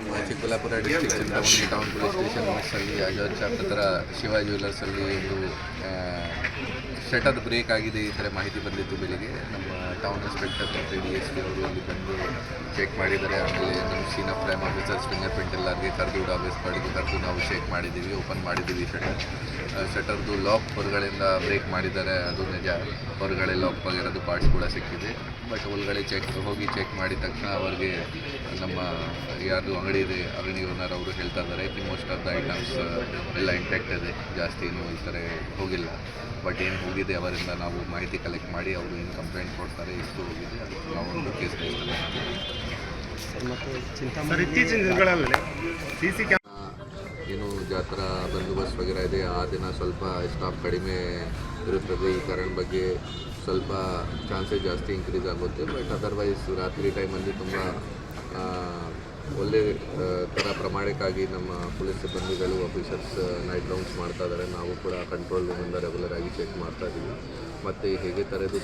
and Chikkaballapura Chintamani town police station ಅಲ್ಲಿ Azad shop ಹತ್ರ ಶಿವ ಜ್ಯುವೆಲರ್ಸಲ್ಲಿ ಒಂದು ಶಟರ್ ಬ್ರೇಕ್ ಆಗಿದೆ ಈ ಥರ ಮಾಹಿತಿ ಬಂದಿತ್ತು ಬೆಳಿಗ್ಗೆ. ನಮ್ಮ ಟೌನ್ ಇನ್ಸ್ಪೆಕ್ಟರ್ ಮತ್ತು ಡಿ ಎಸ್ ಪಿ ಅವರು ಇಲ್ಲಿ ಬಂದು ಚೆಕ್ ಮಾಡಿದ್ದಾರೆ. ಆಮೇಲೆ ನಮ್ಮ scene of crime officers finger print ಎಲ್ಲರಿಗೆ ಕರೆದು ಡಾಬೇಸ್ ಮಾಡಿದ್ದು, ಕರೆದು ನಾವು ಚೆಕ್ ಮಾಡಿದ್ದೀವಿ ಓಪನ್ ಮಾಡಿದ್ದೀವಿ ಶಟರ್ ಶಟರ್ದು ಲಾಕ್ ಹೊರಗಡೆಯಿಂದ ಬ್ರೇಕ್ ಮಾಡಿದ್ದಾರೆ. ಅದು ನಿಜ, ಹೊರಗಡೆ ಲಾಕ್ ಆಗಿರೋದು ಪಾರ್ಟ್ಸ್ ಕೂಡ ಸಿಕ್ಕಿದೆ. ಬಟ್ ಒಳಗಡೆ ಚೆಕ್ ಹೋಗಿ ಚೆಕ್ ಮಾಡಿದ ತಕ್ಷಣ ಅವ್ರಿಗೆ ನಮ್ಮ, ಯಾರ್ದು ಅಂಗಡಿ ಇದೆ ಅಂಗಡಿ ಓನರ್ ಅವರು ಹೇಳ್ತಾ ಇದ್ದಾರೆ ಕಿ ಮೋಸ್ಟ್ ಆಫ್ ದ ಐಟಮ್ಸ್ ಎಲ್ಲ ಇಂಟ್ಯಾಕ್ಟ್ ಇದೆ. ಜಾಸ್ತಿ ಏನು ಈ ಥರ ಹೋಗಿಲ್ಲ. ಬಟ್ ಏನು ಹೋಗಿದೆ ಅವರಿಂದ ನಾವು ಮಾಹಿತಿ ಕಲೆಕ್ಟ್ ಮಾಡಿ ಅವರು ಏನು ಕಂಪ್ಲೇಂಟ್ ಕೊಡ್ತಾರೆ ಎಷ್ಟು ಹೋಗಿದೆ ಅದಕ್ಕೆ ನಾವು ಒಂದು ಕೇಸ್ ಸಿ ಏನು ಜಾತ್ರಾ ಬಂದೋಬಸ್ತ್ ವಗೇರ ಇದೆ ಆ ದಿನ ಸ್ವಲ್ಪ ಸ್ಟಾಫ್ ಕಡಿಮೆ ಇರುತ್ತದೆ. ಈ ಕಾರಣ ಬಗ್ಗೆ ಸ್ವಲ್ಪ ಚಾನ್ಸಸ್ ಜಾಸ್ತಿ ಇನ್ಕ್ರೀಸ್ ಆಗುತ್ತೆ. ಬಟ್ ಅದರ್ವೈಸ್ ರಾತ್ರಿ ಟೈಮಲ್ಲಿ ತುಂಬ ಒಳ್ಳೆ ಥರ ಪ್ರಮಾಣಕ್ಕಾಗಿ ನಮ್ಮ ಪೊಲೀಸ್ ಸಿಬ್ಬಂದಿಗಳು ಆಫೀಸರ್ಸ್ ನೈಟ್ ರೌಂಡ್ಸ್ ಮಾಡ್ತಾ ಇದ್ದಾರೆ. ನಾವು ಕೂಡ ಕಂಟ್ರೋಲ್ ರೂಮಿಂದ ರೆಗ್ಯುಲರ್ ಆಗಿ ಚೆಕ್ ಮಾಡ್ತಾ ಇದ್ದೀವಿ. ಮತ್ತು ಹೇಗೆ ಥರದ್ದು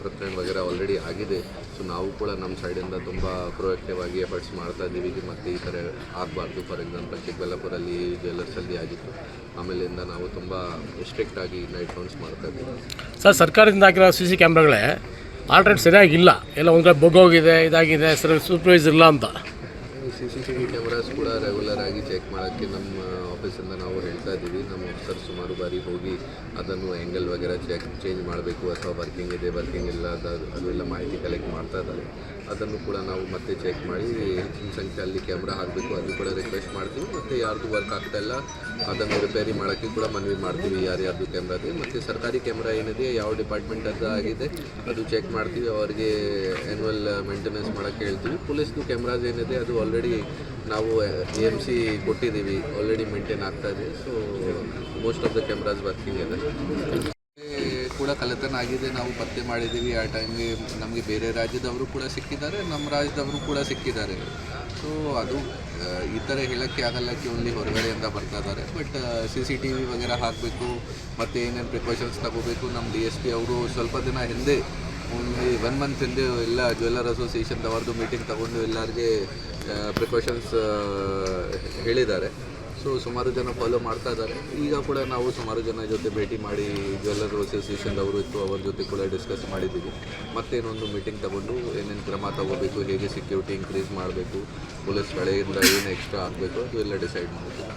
ಪ್ರಕರಣ ವಗೇರಾ ಆಲ್ರೆಡಿ ಆಗಿದೆ. ಸೊ ನಾವು ಕೂಡ ನಮ್ಮ ಸೈಡಿಂದ ತುಂಬ ಪ್ರೊಯಾಕ್ಟಿವ್ ಆಗಿ ಎಫರ್ಟ್ಸ್ ಮಾಡ್ತಾ ಇದ್ದೀವಿ. ಮತ್ತು ಈ ಥರ ಆಗಬಾರ್ದು. ಫಾರ್ ಎಕ್ಸಾಂಪಲ್ ಚಿಕ್ಕಬಳ್ಳಾಪುರಲ್ಲಿ ಜ್ಯುವೆಲ್ಲರ್ಸಲ್ಲಿ ಆಗಿತ್ತು. ಆಮೇಲಿಂದ ನಾವು ತುಂಬ ಸ್ಟ್ರಿಕ್ಟ್ ಆಗಿ ನೈಟ್ ರೌಂಡ್ಸ್ ಮಾಡ್ತಾ ಇದ್ದೀವಿ. ಸರ್, ಸರ್ಕಾರದಿಂದ ಹಾಕಿರೋ ಸಿ ಸಿ ಕ್ಯಾಮ್ರಾಗಳೇ ಆಲ್ರೆಡಿ ಸರಿಯಾಗಿಲ್ಲ ಎಲ್ಲ ಒಂದು ಕಡೆ ಬಗ್ಗೋಗಿದೆ, ಇದಾಗಿದೆ, ಸರ್ ಸೂಪರ್ವೈಸ್ ಇಲ್ಲ ಅಂತ. ಸಿ ಟಿ ಕ್ಯಾಮ್ರಾಸ್ ಕೂಡ ರೆಗ್ಯುಲರ್ ಆಗಿ ಚೆಕ್ ಮಾಡೋಕ್ಕೆ ನಮ್ಮ ಆಫೀಸಿಂದ ನಾವು ಹೇಳ್ತಾ ಇದ್ದೀವಿ. ನಮ್ಮ ಸರ್ ಸುಮಾರು ಬಾರಿ ಹೋಗಿ ಅದನ್ನು ಆ್ಯಂಗಲ್ ವಗೇರ ಚೆಕ್ ಚೇಂಜ್ ಮಾಡಬೇಕು ಅಥವಾ ವರ್ಕಿಂಗ್ ಇದೆ ವರ್ಕಿಂಗ್ ಇಲ್ಲ, ಅದು ಅದೆಲ್ಲ ಮಾಹಿತಿ ಕಲೆಕ್ಟ್ ಮಾಡ್ತಾ ಇದ್ದಾರೆ. ಅದನ್ನು ಕೂಡ ನಾವು ಮತ್ತೆ ಚೆಕ್ ಮಾಡಿ ಹೆಚ್ಚಿನ ಸಂಖ್ಯೆಯಲ್ಲಿ ಕ್ಯಾಮ್ರಾ ಹಾಕಬೇಕು. ಅದು ಕೂಡ ರಿಕ್ವೆಸ್ಟ್ ಮಾಡ್ತೀವಿ. ಮತ್ತು ಯಾರ್ದು ವರ್ಕ್ ಆಗ್ತಾ ಇಲ್ಲ ಅದನ್ನು ರಿಪೇರಿ ಮಾಡೋಕ್ಕೆ ಕೂಡ ಮನವಿ ಮಾಡ್ತೀವಿ. ಯಾರ್ಯಾರ್ದು ಕ್ಯಾಮ್ರಾದ ಮತ್ತು ಸರ್ಕಾರಿ ಕ್ಯಾಮ್ರಾ ಏನಿದೆ, ಯಾವ ಡಿಪಾರ್ಟ್ಮೆಂಟ್ ಅದು ಆಗಿದೆ, ಅದು ಚೆಕ್ ಮಾಡ್ತೀವಿ. ಅವರಿಗೆ ಆ್ಯನ್ಯುವಲ್ ಮೇಂಟೆನೆನ್ಸ್ ಮಾಡೋಕ್ಕೆ ಹೇಳ್ತೀವಿ. ಪೊಲೀಸ್ದು ಕ್ಯಾಮ್ರಾಸ್ ಏನಿದೆ, ಅದು ಆಲ್ರೆಡಿ ನಾವು ಎ ಎಂ ಸಿ ಕೊಟ್ಟಿದ್ದೀವಿ. ಆಲ್ರೆಡಿ ಮೇಂಟೈನ್ ಆಗ್ತಾ ಇದೆ. So most of the cameras working ಇದೆ. ಕೂಡ ಕಲೆತನ ಆಗಿದೆ ನಾವು ಪತ್ತೆ ಮಾಡಿದ್ದೀವಿ. ಆ ಟೈಮ್ಗೆ ನಮಗೆ ಬೇರೆ ರಾಜ್ಯದವರು ಕೂಡ ಸಿಕ್ಕಿದ್ದಾರೆ, ನಮ್ಮ ರಾಜ್ಯದವರು ಕೂಡ ಸಿಕ್ಕಿದ್ದಾರೆ. ಸೊ ಅದು ಈ ಥರ ಹೇಳೋಕ್ಕೆ ಆಗಲ್ಲ ಓನ್ಲಿ ಹೊರಗಡೆಯಿಂದ ಬರ್ತಾ ಇದ್ದಾರೆ. But C C T V ವಗೇರ ಹಾಕಬೇಕು, ಮತ್ತು ಏನೇನು ಪ್ರಿಕಾಷನ್ಸ್ ತಗೋಬೇಕು, ನಮ್ಮ ಡಿ ಎಸ್ ಪಿ ಅವರು ಸ್ವಲ್ಪ ದಿನ ಹಿಂದೆ, ಓನ್ಲಿ ಒನ್ ಮಂತ್ ಹಿಂದೆ ಎಲ್ಲ ಜ್ಯುವೆಲ್ಲರ್ ಅಸೋಸಿಯೇಷನ್ದವ್ರದ್ದು ಮೀಟಿಂಗ್ ತಗೊಂಡು ಎಲ್ಲರಿಗೆ ಪ್ರಿಕಾಷನ್ಸ್ ಹೇಳಿದ್ದಾರೆ. ಸೊ ಸುಮಾರು ಜನ ಫಾಲೋ ಮಾಡ್ತಾ ಇದ್ದಾರೆ. ಈಗ ಕೂಡ ನಾವು ಸುಮಾರು ಜನ ಜೊತೆ ಭೇಟಿ ಮಾಡಿ ಜ್ಯುವೆಲ್ಲರ್ ಅಸೋಸಿಯೇಷನ್ ಅವರು ಇತ್ತು, ಅವ್ರ ಜೊತೆ ಕೂಡ ಡಿಸ್ಕಸ್ ಮಾಡಿದ್ದೀವಿ. ಮತ್ತೇನೊಂದು ಮೀಟಿಂಗ್ ತಗೊಂಡು ಏನೇನು ಕ್ರಮ ತಗೋಬೇಕು, ಹೇಗೆ ಸೆಕ್ಯೂರಿಟಿ ಇನ್ಕ್ರೀಸ್ ಮಾಡಬೇಕು ಪೊಲೀಸ್ ಕಡೆಯಿಂದ ಏನು ಎಕ್ಸ್ಟ್ರಾ ಆಗಬೇಕು ಅದು ಎಲ್ಲ ಡಿಸೈಡ್ ಮಾಡಿದ್ದೀವಿ